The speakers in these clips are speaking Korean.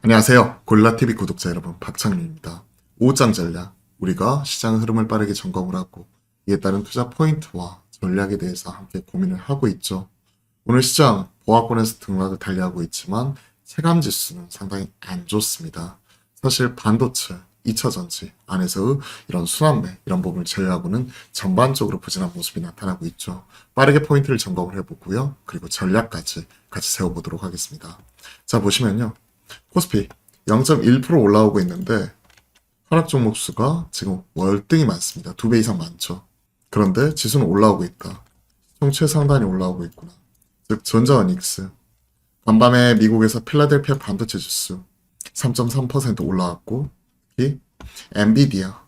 안녕하세요. 골라TV 구독자 여러분, 박창민입니다. 5장 전략. 우리가 시장 흐름을 빠르게 점검을 하고 이에 따른 투자 포인트와 전략에 대해서 함께 고민을 하고 있죠. 오늘 시장 보합권에서 등락을 달리하고 있지만 체감 지수는 상당히 안 좋습니다. 사실 반도체, 2차 전지 안에서의 이런 순환매 이런 부분을 제외하고는 전반적으로 부진한 모습이 나타나고 있죠. 빠르게 포인트를 점검을 해보고요. 그리고 전략까지 같이 세워보도록 하겠습니다. 자 보시면요. 코스피 0.1% 올라오고 있는데 하락 종목 수가 지금 월등히 많습니다. 두 배 이상 많죠. 그런데 지수는 올라오고 있다. 총 최상단이 올라오고 있구나. 즉 전자원 익스 간밤에 미국에서 필라델피아 반도체 지수 3.3% 올라왔고 특히 엔비디아,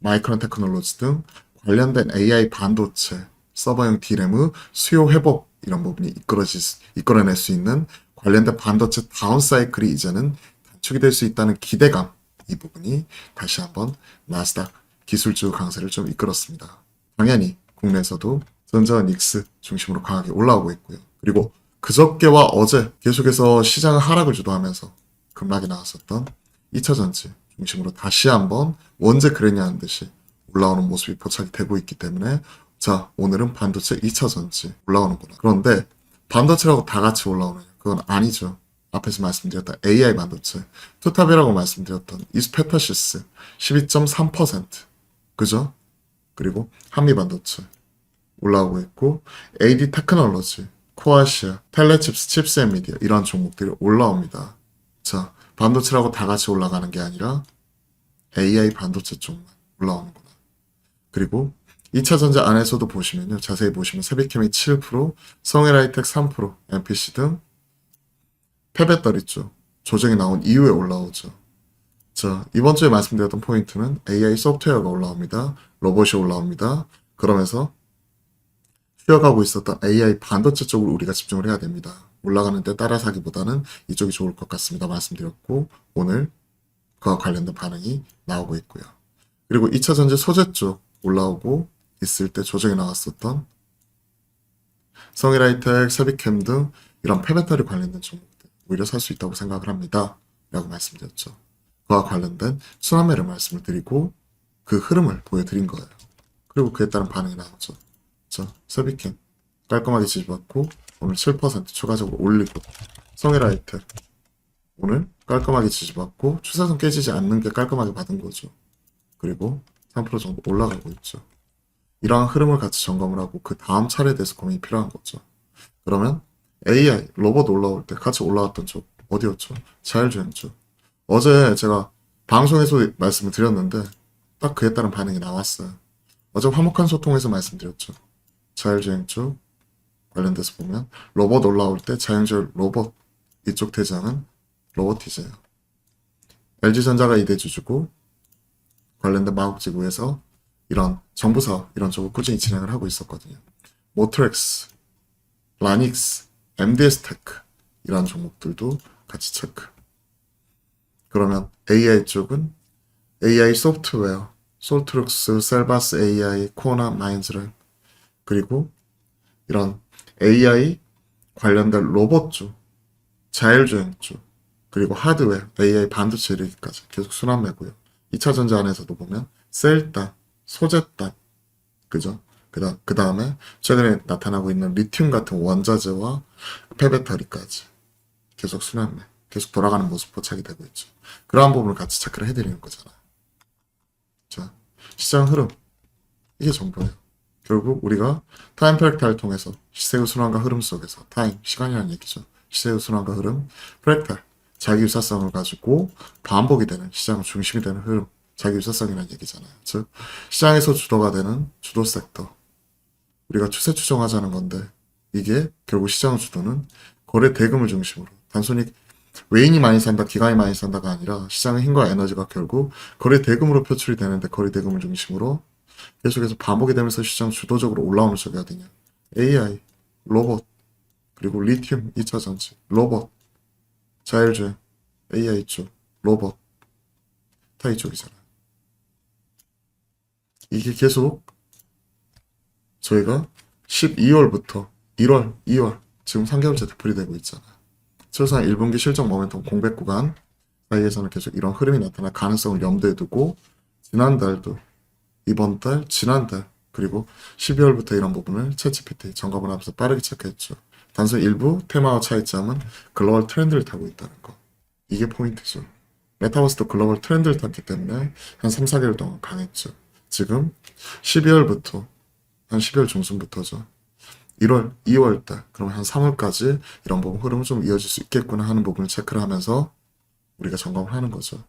마이크론 테크놀로지 등 관련된 AI 반도체, 서버용 D램의 수요 회복 이런 부분이 이끌어질 수- 이끌어낼 수 있는 관련된 반도체 다운 사이클이 이제는 단축이 될 수 있다는 기대감 이 부분이 다시 한번 나스닥 기술주 강세를 좀 이끌었습니다. 당연히 국내에서도 전자원 닉스 중심으로 강하게 올라오고 있고요. 그리고 그저께와 어제 계속해서 시장을 하락을 주도하면서 급락이 나왔었던 2차 전지 중심으로 다시 한번 언제 그랬냐는 듯이 올라오는 모습이 포착이 되고 있기 때문에 자 오늘은 반도체 2차 전지 올라오는구나. 그런데 반도체라고 다 같이 올라오느냐? 그건 아니죠. 앞에서 말씀드렸던 AI 반도체, 투탑이라고 말씀드렸던 이스페타시스 12.3% 그죠? 그리고 한미 반도체 올라오고 있고 AD 테크놀로지, 코아시아, 텔레칩스, 칩스 앤 미디어 이런 종목들이 올라옵니다. 자, 반도체라고 다 같이 올라가는 게 아니라 AI 반도체 쪽만 올라오는구나. 그리고 2차 전지 안에서도 보시면요. 자세히 보시면 세비케미 7%, 성일하이텍 3%, MPC 등 폐배터리 쪽 조정이 나온 이후에 올라오죠. 자, 이번 주에 말씀드렸던 포인트는 AI 소프트웨어가 올라옵니다. 로봇이 올라옵니다. 그러면서 쉬어가고 있었던 AI 반도체 쪽으로 우리가 집중을 해야 됩니다. 올라가는데 따라 사기보다는 이쪽이 좋을 것 같습니다. 말씀드렸고 오늘 그와 관련된 반응이 나오고 있고요. 그리고 2차 전지 소재 쪽 올라오고 있을 때 조정이 나왔었던 성일하이텍, 세비캠 등 이런 폐배터리 관련된 종목들 오히려 살 수 있다고 생각을 합니다. 라고 말씀드렸죠. 그와 관련된 순환매를 말씀을 드리고 그 흐름을 보여드린 거예요. 그리고 그에 따른 반응이 나오죠. 자, 세비캠 깔끔하게 지지받고 오늘 7% 추가적으로 올리고 성일하이텍 오늘 깔끔하게 지지받고 추세선 깨지지 않는 게 깔끔하게 받은 거죠. 그리고 3% 정도 올라가고 있죠. 이러한 흐름을 같이 점검을 하고 그 다음 차례에 대해서 고민이 필요한 거죠. 그러면 AI 로봇 올라올 때 같이 올라왔던 쪽 어디였죠? 자율주행 쪽. 어제 제가 방송에서 말씀을 드렸는데 딱 그에 따른 반응이 나왔어요. 어제 화목한 소통에서 말씀드렸죠. 자율주행 쪽 관련돼서 보면 로봇 올라올 때 자율주행 로봇 이쪽 대장은 로보티즈예요. LG전자가 이대주주고 관련된 마국지구에서 이런 정부사업 이런 쪽을 꾸준히 진행을 하고 있었거든요. 모트렉스, 라닉스, MDS 테크 이런 종목들도 같이 체크. 그러면 AI 쪽은 AI 소프트웨어, 솔트룩스, 셀바스 AI, 코나 마인즈를 그리고 이런 AI 관련된 로봇 쪽, 자율주행 쪽, 그리고 하드웨어, AI 반도체 이르기까지 계속 순환매고요. 2차 전지 안에서도 보면 셀단, 소재단, 그죠? 그다 그 다음에 최근에 나타나고 있는 리튬 같은 원자재와 폐배터리까지 계속 순환매, 계속 돌아가는 모습 포착이 되고 있죠. 그러한 부분을 같이 체크를 해드리는 거잖아요. 자, 시장 흐름 이게 전부예요. 결국 우리가 타임 프랙탈을 통해서 시세의 순환과 흐름 속에서 타임, 시간이라는 얘기죠. 시세의 순환과 흐름, 프랙탈, 자기 유사성을 가지고 반복이 되는 시장 중심이 되는 흐름, 자기 유사성이라는 얘기잖아요. 즉 시장에서 주도가 되는 주도 섹터, 우리가 추세 추정하자는 건데 이게 결국 시장 주도는 거래 대금을 중심으로 단순히 외인이 많이 산다, 기관이 많이 산다가 아니라 시장의 힘과 에너지가 결국 거래 대금으로 표출이 되는데 거래 대금을 중심으로 계속해서 반복이 되면서 시장 주도적으로 올라오는 쪽이 어디냐? AI, 로봇, 그리고 리튬 2차 전지, 로봇, 자율주행, AI 쪽, 로봇, 다 이쪽이잖아요. 이게 계속 저희가 12월부터 1월, 2월 지금 3개월째 되풀이 되고 있잖아요. 최소한 1분기 실적 모멘텀 공백 구간 사이에서는 계속 이런 흐름이 나타날 가능성을 염두에 두고 지난달도 이번 달, 지난달 그리고 12월부터 이런 부분을 챗GPT 점검을 하면서 빠르게 체크했죠. 단순 일부 테마와 차이점은 글로벌 트렌드를 타고 있다는 거. 이게 포인트죠. 메타버스도 글로벌 트렌드를 탔기 때문에 한 3, 4개월 동안 강했죠. 지금 12월부터 한 12월 중순부터죠. 1월, 2월 달, 그러면 한 3월까지 이런 부분 흐름은 좀 이어질 수 있겠구나 하는 부분을 체크를 하면서 우리가 점검을 하는 거죠.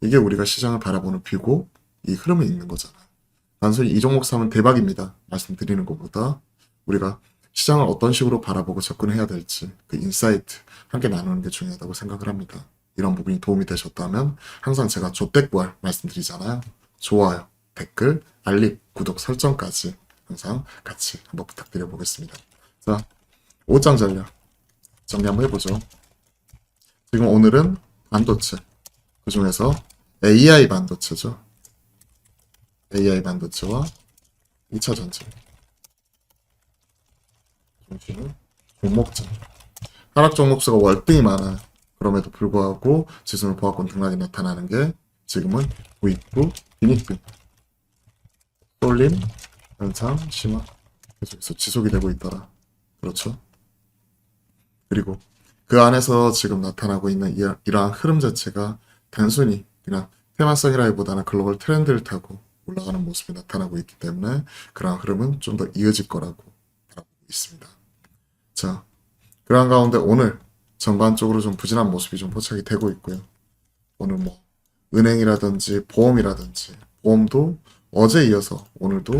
이게 우리가 시장을 바라보는 뷰고 이 흐름이 있는 거잖아요. 단순히 이 종목 사면 대박입니다. 말씀드리는 것보다 우리가 시장을 어떤 식으로 바라보고 접근해야 될지 그 인사이트 함께 나누는 게 중요하다고 생각을 합니다. 이런 부분이 도움이 되셨다면 항상 제가 조댓구알 말씀드리잖아요. 좋아요, 댓글, 알림, 구독 설정까지 항상 같이 한번 부탁드려 보겠습니다. 자, 5장 전략 정리 한번 해보죠. 지금 오늘은 반도체 그 중에서 AI 반도체죠. AI 반도체와 2차 전지 중심은 종목전 하락 종목수가 월등히 많아요. 그럼에도 불구하고 지수는 보합권 등락이 나타나는 게 지금은 부익부, 비닉부, 쏠림, 연상, 심화 계속해서 지속이 되고 있더라. 그렇죠? 그리고 그 안에서 지금 나타나고 있는 이- 이러한 흐름 자체가 단순히 그냥 테마성이라기보다는 글로벌 트렌드를 타고 올라가는 모습이 나타나고 있기 때문에 그러한 흐름은 좀 더 이어질 거라고 바라보고 있습니다. 자, 그러한 가운데 오늘 전반적으로 좀 부진한 모습이 좀 포착이 되고 있고요. 오늘 뭐 은행이라든지 보험이라든지 보험도 어제 이어서 오늘도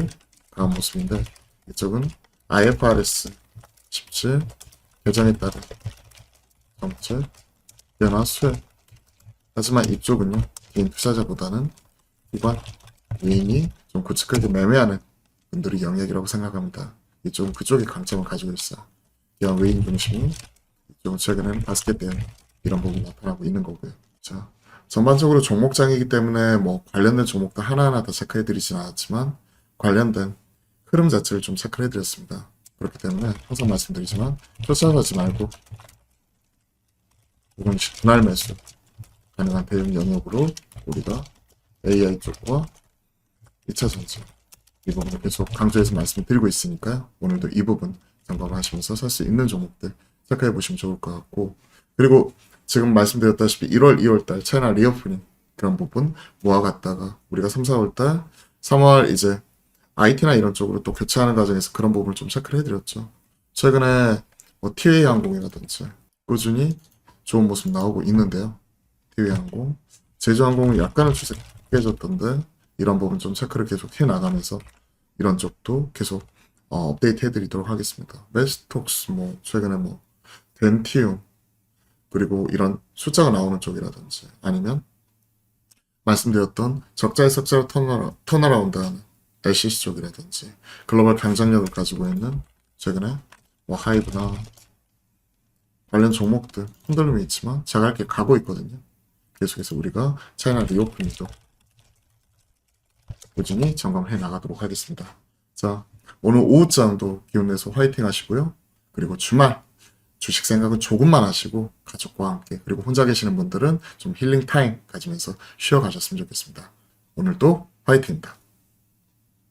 강한 모습인데 이쪽은 IFRS 17 개정에 따른 정책 변화 수혜 하지만 이쪽은요 개인 투자자보다는 기관 개인이 좀 구축하게 매매하는 분들의 영역이라고 생각합니다. 이쪽은 그쪽이 강점을 가지고 있어. 기관 외인 중심이 이쪽은 최근에는 바스켓 대응 이런 부분이 나타나고 있는 거고요. 자 전반적으로 종목장이기 때문에 뭐 관련된 종목도 하나하나 다 체크해드리진 않았지만 관련된 흐름 자체를 좀 체크를 해드렸습니다. 그렇기 때문에 항상 말씀드리지만 쫓아가지 말고 조금씩 분할 매수 가능한 대응 영역으로 우리가 AI 쪽과 2차 전지 이 부분을 계속 강조해서 말씀을 드리고 있으니까요. 오늘도 이 부분 점검하시면서 살 수 있는 종목들 체크해 보시면 좋을 것 같고 그리고 지금 말씀드렸다시피 1월, 2월 달 차이나 리오프닝 그런 부분 모아갔다가 우리가 3, 4월 달 3월 이제 IT나 이런 쪽으로 또 교체하는 과정에서 그런 부분을 좀 체크를 해드렸죠. 최근에 뭐 TA 항공이라든지 꾸준히 좋은 모습 나오고 있는데요. TA 항공, 제주 항공은 약간은 추세 깨졌던데 이런 부분 좀 체크를 계속 해 나가면서 이런 쪽도 계속 어, 업데이트 해드리도록 하겠습니다. 메스톡스 뭐 최근에 뭐 덴티움 그리고 이런 숫자가 나오는 쪽이라든지 아니면 말씀드렸던 적자의 삭제로 턴어라, 턴어라운드 하는 LCC 쪽이라든지 글로벌 경쟁력을 가지고 있는 최근에 뭐 하이브나 관련 종목들 흔들림이 있지만 자갈게 가고 있거든요. 계속해서 우리가 차이나 리오프닝도 꾸준히 점검해 나가도록 하겠습니다. 자, 오늘 오후장도 기운내서 화이팅 하시고요. 그리고 주말 주식 생각은 조금만 하시고 가족과 함께 그리고 혼자 계시는 분들은 좀 힐링 타임 가지면서 쉬어 가셨으면 좋겠습니다. 오늘도 화이팅입니다.